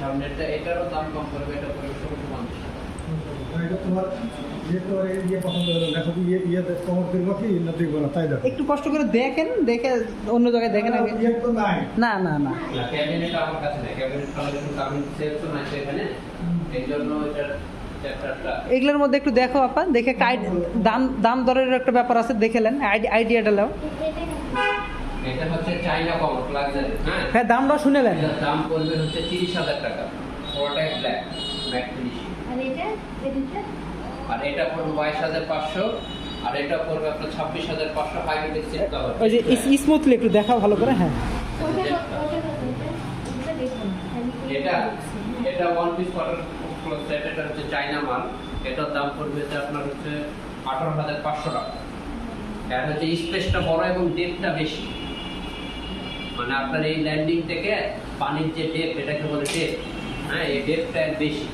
সামনেরটা এটারও দাম কম করবে এটা পড়বে ষোলোশো পঞ্চাশ টাকা। এটা তোমার ইয়ে ইয়ে পছন্দ হলো দেখো কি ইয়ে দেখো। একটু কষ্ট করে দেখেন দেখে অন্য জায়গায় দেখেন আগে। না না না। না ক্যাবিনেট আমার কাছে নেই। ক্যাবিনেট কালেকশন কাবিনেট সেল তো নাই সেখানে এই জন্য এটার এগুলোর মধ্যে একটু দেখো আপা দেখে কাইড দাম দাম দরের একটা ব্যাপার আছে দেখেলেন আইডিয়াটা নাও। এটা হচ্ছে চাইনা কমর লাক্সারি হ্যাঁ? হ্যাঁ দামটা শুনেলেন এটার দাম পড়বে হচ্ছে তিরিশ হাজার টাকা। পুরোটাই ব্ল্যাক ম্যাট ফিনিশ আর এটা? আর এটা পড়বে বাইশ হাজার পাঁচশো আর এটা পড়বে আপনার ছাব্বিশ হাজার পাঁচশো হাইব্রিড সিট কভার ওই যে স্মুথলি একটু দেখাও ভালো করে হ্যাঁ। এটা? এটা এটা। এটা one piece cotton cloth set এটা হচ্ছে চাইনা মাল। এটার দাম পড়বে হচ্ছে আপনার হচ্ছে আঠারো হাজার পাঁচশো টাকা। এর হচ্ছে স্পেসটা বড় এবং ডেপটা বেশি। মানে আপনার এই ল্যান্ডিং থেকে পানির যে ডেপ এটাকে বলে ডেপ হ্যাঁ এই ডেপটা বেশি।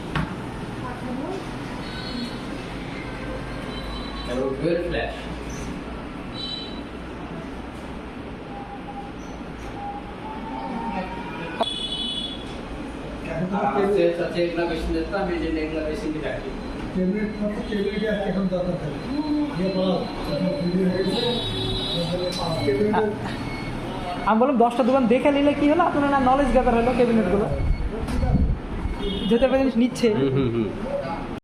এবং ডুয়েল ফ্ল্যাশ আছে এগুলা বেশি দিতে এই জন্য এগুলা বেশি দিয়ে রাখি। টেবিলেট মাত্র টেবিলেটে এখন দরকার থাকে ইয়ে টেবিলেটে আমি বললাম, দশটা দোকান দেখে নিলে কি হলো? আপনার না নলেজ গ্যাদার হলো ক্যাবিনেটগুলো যেতে একটা জিনিস নিচ্ছে।